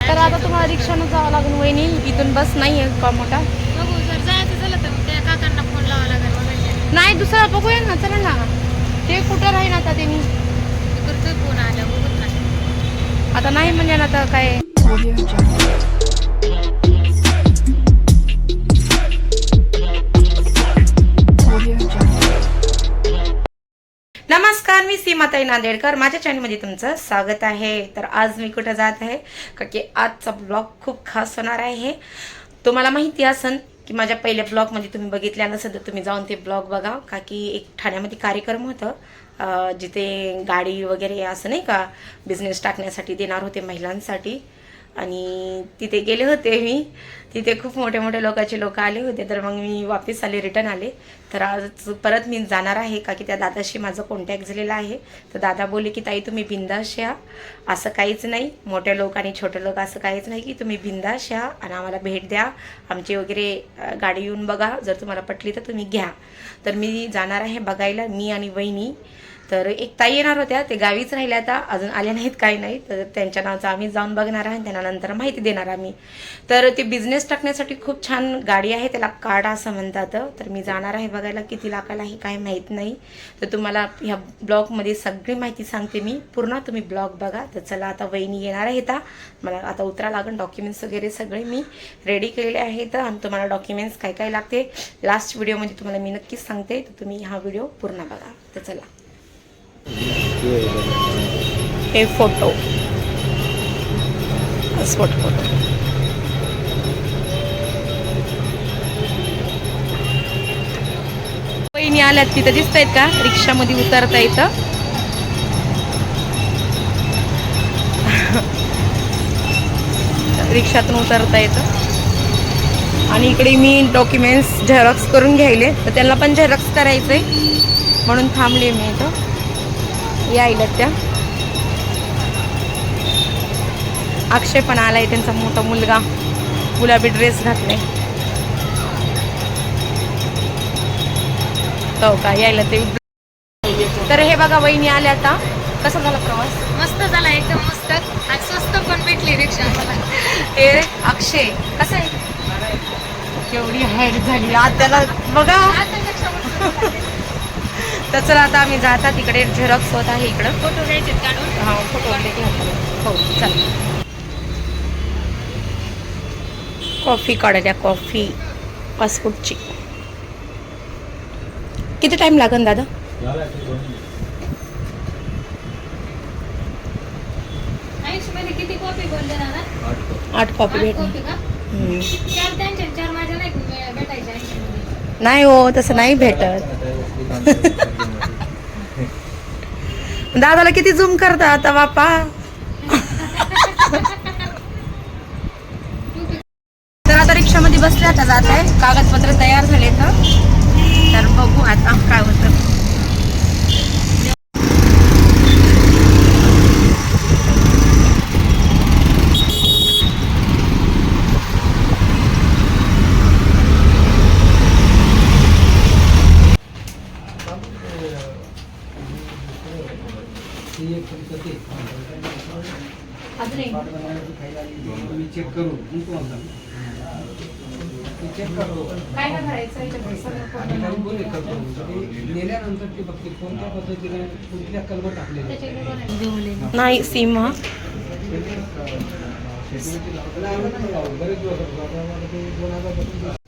तर आता तुम्हाला रिक्षानं जावं लागून वहिनी. इथून बस नाही आहे का मोठा. बघू जर जायचं झालं तर त्या काकांना फोन लावा लागेल नाही दुसरा बघूया ना चला ना. ते कुठं राहीन आता त्यांनी? करतोय फोन आला बघू ना आता नाही म्हणजे ना आता काय. नमस्कार मी सीमाताई नांदेडकर. माझ्या चॅनलमध्ये तुमचं स्वागत आहे. तर आज मी कुठं जात आहे? का की आजचा ब्लॉग खूप खास होणार आहे. तुम्हाला माहिती असन की माझ्या पहिल्या ब्लॉगमध्ये तुम्ही बघितल्या नसेल तर तुम्ही जाऊन ते ब्लॉग बघा. का की एक ठाण्यामध्ये कार्यक्रम होतं. जिथे गाडी वगैरे असं नाही का बिझनेस टाकण्यासाठी देणार होते महिलांसाठी. आणि तिथे गेले होते मी. तिथे खूप मोठे मोठे लोकांचे लोक आले होते. तर मग मी वापस आले रिटर्न आले. तर आज परत मी जाणार आहे का की त्या दादाशी माझं कॉन्टॅक्ट झालेला आहे. तर दादा बोलले की ताई तुम्ही बिंदास या. असं काहीच नाही. मोठे लोक आणि छोटे लोक असं काहीच नाही की तुम्ही बिंदास या आणि आम्हाला भेट द्या. आमची वगैरे गाडी येऊन बघा. जर तुम्हाला पटली तर तुम्ही घ्या. तर मी जाणार आहे बघायला मी आणि वहिनी. तर एक ताई येणार होत्या ते गावीच राहिल्या आता अजून आल्या नाहीत काही नाही. तर त्यांच्या नावाचं आम्ही जाऊन बघणार आहे आणि त्यांना नंतर माहिती देणार आम्ही. तर ते बिझनेस टाकण्यासाठी खूप छान गाडी आहे त्याला कार्ड असं म्हणतात. तर मी जाणार आहे बघायला किती लाखाला हे काय माहीत नाही. तर तुम्हाला ह्या ब्लॉगमध्ये सगळी माहिती सांगते मी. पूर्ण तुम्ही ब्लॉग बघा. तर चला आता वहिनी येणार आहेत. आता मला आता उतरा लागून डॉक्युमेंट्स वगैरे सगळे मी रेडी केलेले आहेत. आणि तुम्हाला डॉक्युमेंट्स काय काय लागते लास्ट व्हिडिओमध्ये तुम्हाला मी नक्कीच सांगते. तर तुम्ही हा व्हिडिओ पूर्ण बघा. तर चला. हे फोटो. पासपोर्ट फोटो वहिनी आल्यात तिथं दिसत आहेत का? रिक्षामध्ये उतरता येतं रिक्षातून उतरता येतं आणि इकडे मी डॉक्युमेंट्स झेरॉक्स करून घ्यायले. तर त्यांना पण झेरॉक्स करायचं आहे म्हणून थांबले मी इथं. यायला त्या अक्षय पण आलाय त्यांचा मोठा मुलगा. गुलाबी ड्रेस घातलाय हो का? यायला ते तर हे बघा वहिनी आल्या आता. कसा झाला प्रवास? मस्त झाला एकदम मस्त. आज स्वस्त पण भेटली रिक्षा. मला हे अक्षय कसा आहे? केवढी हाईट झाली. आज त्याला बघा आता. तर चला आता आम्ही जाता तिकडे झेरॉक्स होत आहे इकडं. फोटो घ्यायचे काढून हा फोटो हो चल. कॉफी काढल्या कॉफी पासपोर्टची. किती टाइम लागेल दादा? किती बोलले आठ कॉपी आठ भेट कॉपी का? चार त्यांच्या चार माझ्या नाही भे- भेटायच्या ऐंशी मध्ये नाही हो तसं नाही भेटत. दादाला किती झूम करता आता बापा तर आता रिक्षामध्ये बसले आता जात आहे. कागदपत्र तयार झाले तर तर बघू आता काय होतं अजून एक मी चेक करू तुम्हाला सांगतो. काय याच्यामध्ये करतो ते नेल्यानंतर ते बघते कोणत्या पद्धतीने कुठल्या आहेत. नाही सीम. बरेच दिवस ते दोन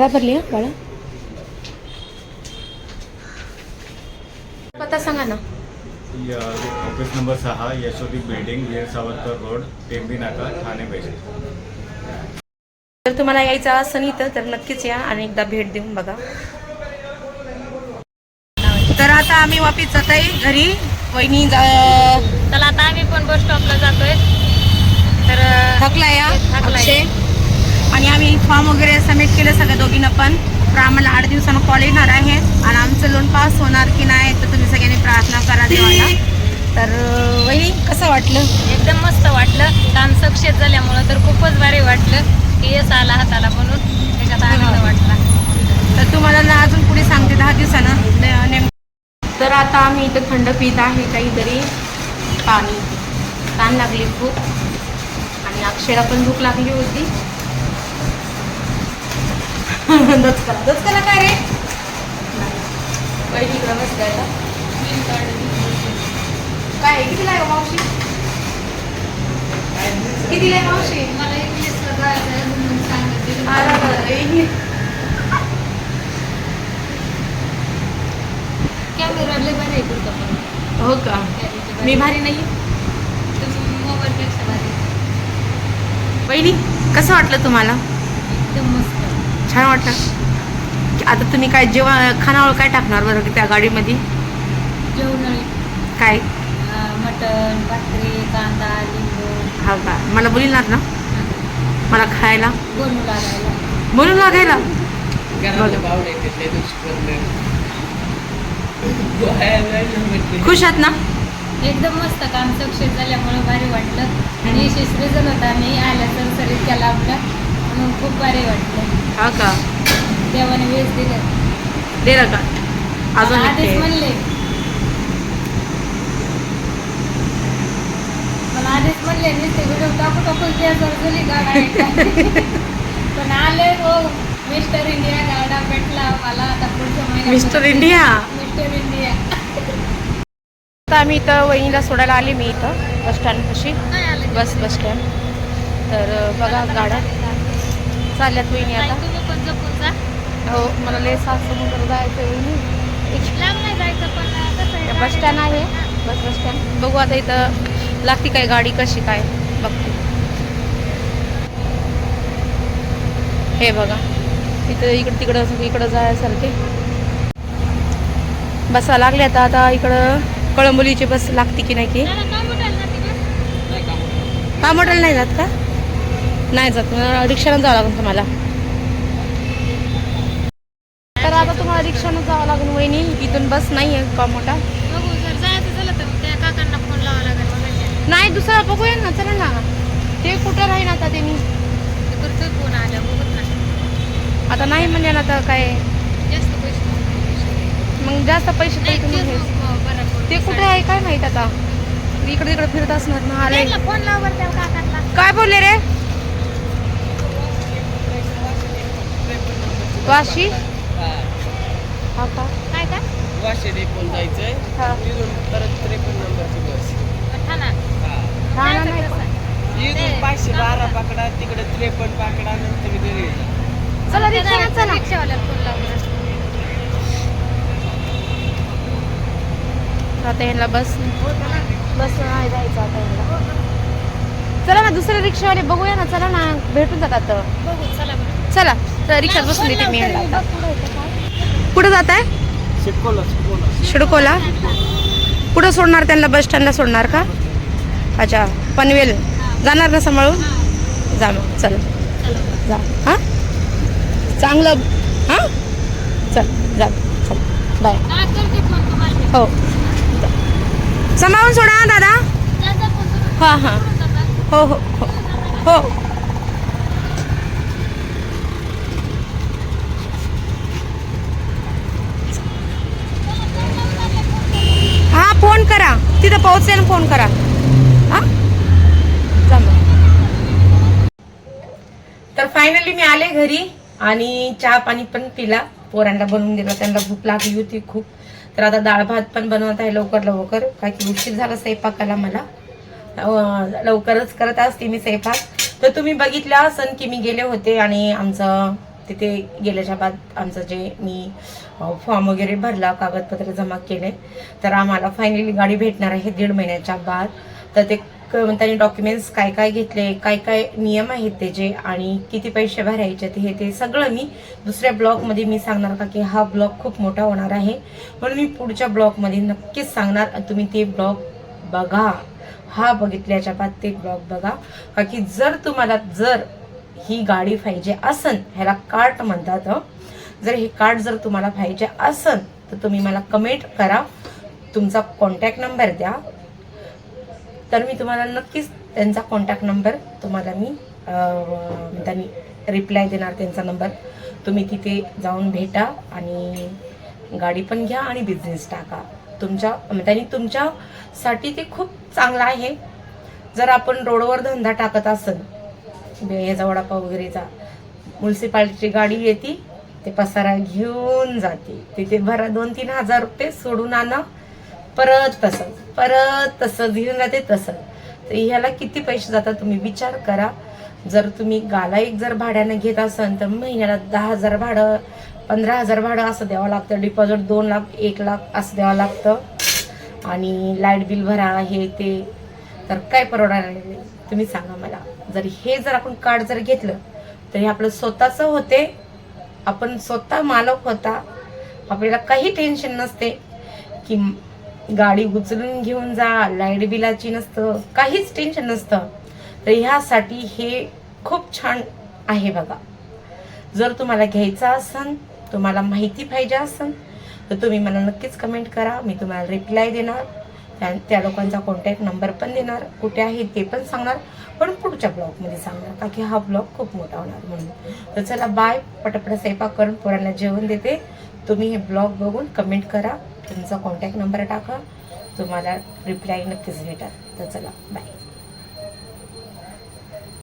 बराबरली हा बाळा. पत्ता सांगा ना. ऑफिस नंबर सहा Yashodi building Veer Savarkar road Tembi Naka Thane west जर तुम्हाला यायचं असं इथं तर नक्कीच या आणि एकदा भेट देऊन बघा. तर आता आम्ही वापिस जात आहे घरी. वहिनी जा- चला आता आम्ही पण बस स्टॉपला जातोय. तर थकला या थकलाय. अक्षय. आणि आम्ही फॉर्म वगैरे सबमिट केलं सगळ्या दोघींना पण. तर आम्हाला आठ दिवसानं कॉल येणार आहे. आणि आमचं लोन पास होणार की नाही तर तुम्ही सगळ्यांनी प्रार्थना करा देवाला. तर अं, वहिनी कसं वाटलं? एकदम मस्त वाटलं. काम सक्सेस झाल्यामुळं तर खूपच भारी वाटलं. की यश आला हाताला बनून त्याच्यात आनंद वाटला. तर तुम्हाला ना अजून पुढे सांगते दहा दिवसानं. ने- नेम तर आता आम्ही इथं थंड पित आहे काहीतरी. पाणी. ताण लागली खूप. आणि अक्षयला पण भूक लागली होती. दचकला दचकला काय रे? पहिली इकडं बसलायला काय कितीला आहे मावशी? कितीला आहे मावशी? मला इंग्लिशला जायचं म्हणून सांगितलं. कॅमेरा लय आहे पण. हो का? मी भारी. नाही मोबाईलपेक्षा भारी. पहिली कसं वाटलं तुम्हाला? एकदम मस्त. छान वाटलं. की आता तुम्ही काय जेवण खानावळ काय टाकणार बरं की त्या गाडीमध्ये? जेवण काय? मटन भाकरी कांदा लिंबू. हा का? मला बोलणार ना? मला खायला? बनू लागायला. खुश आहात ना? एकदम मस्त काम सक्सेस झाल्यामुळे भारी वाटलं. आणि यशस्वी रिझल्ट होता. मी आल्या तर सरीत केला आपला. म्हणून खूप भारी वाटलं. हा का? देवाने दिलं. दे का? अजून आधीच ते. म्हणले. मला आधीच म्हणले नुसते व्हिडिओ टाकू टाकू गॅसवर गेली गाडा पण आले हो मिस्टर इंडिया गाडा भेटला मला आता पुढच्या महिन्यात. मिस्टर इंडिया मिस्टर इंडिया आता आम्ही इथं वहिनीला सोडायला आले मी इथं बस स्टँड पाशी. काय आलं. बस बस स्टँड तर अं, बघा गाड्या चालल्यात वहिनी आता. तुम्ही पण जपून जा. हो मला लय सात समुद्र जायचं वहिनी लांब नाही जायचं पण कसं आहे, बस स्टँड आहे. बस बस स्टँड बघू आता इथं लागते काय गाडी कशी काय बघते. हे बघा इथं इकडं तिकडं इकडं जायसारखे. बसा लागले आता आता इकडं कळंबोलीची बस लागते की नाही की. का मॉडेल नाही जात का? नाही जात. रिक्षानं जावं लागेल तुम्हाला. तर आता तुम्हाला रिक्षानं जावं लागेल वहिनी. इथून बस नाही आहे का मोठा. नाही दुसरा बघूया ना चला ना. ते कुठं राहीन आता त्यांनी? आता नाही म्हणजे ना आता काय. मग जास्त पैसे. ते कुठे आहे काय माहीत आता? इकडे इकडे फिरत असणार ना काय बोलले रे? वाशी हा. हा का काय का वाशे डेपोल जायचंय हा. तिथून परत त्रेपन्न नंबरची बस ठाणा हा. ठाणा नाही जायचं का? कसं? इथून पाचशे बारा पकडा तिकडे त्रेपन्न पकडा नंतर घरी जा. चला चला रिक्षावाल्याला फोन. आता ह्यांना बस बस नाही जायचं आता ह्यांना चला ना दुसरे रिक्षावाले बघूया ना चला ना भेटून जातात बघू चला बरं चला तर रिक्षात बसून देते मी कुठं जात आहे? शिडकोला कुठं सोडणार त्यांना? बस स्टँडला सोडणार का? अच्छा पनवेल. जाणार ना सांभाळून? जा मग चल. जा. हां? चांगलं. हां? चल. जा. चल. बाय. हा, हो सांभाळून सोडा हा दादा. हां हां. हो. हो हो. हो. हा फोन करा. तिथं पोहोचेल फोन करा. हां? तर फायनली मी आले घरी आणि चहा पाणी पण पिला. पोरांना बनवून दिला. त्यांना भूक लागली होती खूप. तर आता डाळ भात पण बनवत आहे लवकर लवकर. काय की उशीर झाला स्वयंपाकाला मला. लवकरच करत असते मी स्वयंपाक. तर तुम्ही बघितलं असन की मी गेले होते आणि आमचं तिथे गेल्याच्या बाद आमचं जे मी फॉर्म वगैरे भरला कागदपत्र जमा केले तर आम्हाला फायनली गाडी भेटणार आहे दीड महिन्याच्या बाद. तर ते क- त्यांनी डॉक्युमेंट्स काय काय घेतले काय काय नियम आहेत त्याचे आणि किती पैसे भरायचे ते हे ते सगळं मी दुसऱ्या ब्लॉगमध्ये मी सांगणार का की हा ब्लॉग खूप मोठा होणार आहे. म्हणून मी पुढच्या ब्लॉगमध्ये नक्कीच सांगणार तुम्ही ते ब्लॉग बघा. हा बघितल्याच्या बाद ते ब्लॉग बघा. का की जर तुम्हाला जर ही गाडी पाहिजे असन ह्याला कार्ट म्हणतात जर हे कार्ट जर तुम्हाला पाहिजे असन तर तुम्ही मला कमेंट करा. तुमचा कॉन्टॅक्ट नंबर द्या. तर मी तुम्हाला नक्कीच त्यांचा कॉन्टॅक्ट नंबर तुम्हाला मी त्यांनी रिप्लाय देणार त्यांचा नंबर तुम्ही तिथे जाऊन भेटा आणि गाडी पण घ्या आणि बिझनेस टाका. तुमच्या त्यांनी तुमच्यासाठी ते खूप चांगलं आहे. जर आपण रोडवर धंदा टाकत असेल याचा वडापाव वगैरेचा म्युन्सिपाल्टीची गाडी येते ते पसारा घेऊन जाते. तिथे भरा दोन तीन हजार रुपये सोडून आणा. परत तसंच परत तसंच घेऊन जाते तसं तर ह्याला किती पैसे जातात तुम्ही विचार करा. जर तुम्ही गाला एक जर भाड्यानं घेत असाल तर महिन्याला दहा हजार भाडं पंधरा हजार भाडं असं द्यावं लागतं. डिपॉझिट दोन लाख एक लाख असं द्यावं लागतं. आणि लाइट बिल भरा हे ते. तर काय परवडणार नाही तुम्ही सांगा मला. जर हे जर आपण कार्ड जर घेतलं तर हे आपलं स्वतःचं होते आपण स्वतः मालक होता आपल्याला काही टेन्शन नसते की गाडी उचलून घेऊन जा लाइट बिलाची नसतं काहीच टेन्शन नसतं. तर ह्यासाठी हे खूप छान आहे बघा. जर तुम्हाला घ्यायचं असन तुम्हाला माहिती पाहिजे असन तर तुम्ही मला नक्कीच कमेंट करा मी तुम्हाला रिप्लाय देणार. त्या त्या लोकांचा कॉन्टॅक्ट नंबर पण देणार कुठे आहे ते पण सांगणार पण पुढच्या ब्लॉगमध्ये सांगणार का की हा ब्लॉग खूप मोठा होणार म्हणून. तर चला बाय पटापट स्वयंपाक करून पोरांना जेवण देते. तुम्ही हे ब्लॉग बघून कमेंट करा. तुमचा कॉन्टॅक्ट नंबर टाका. तुम्हाला रिप्लाय नक्कीच भेटा तर चला बाय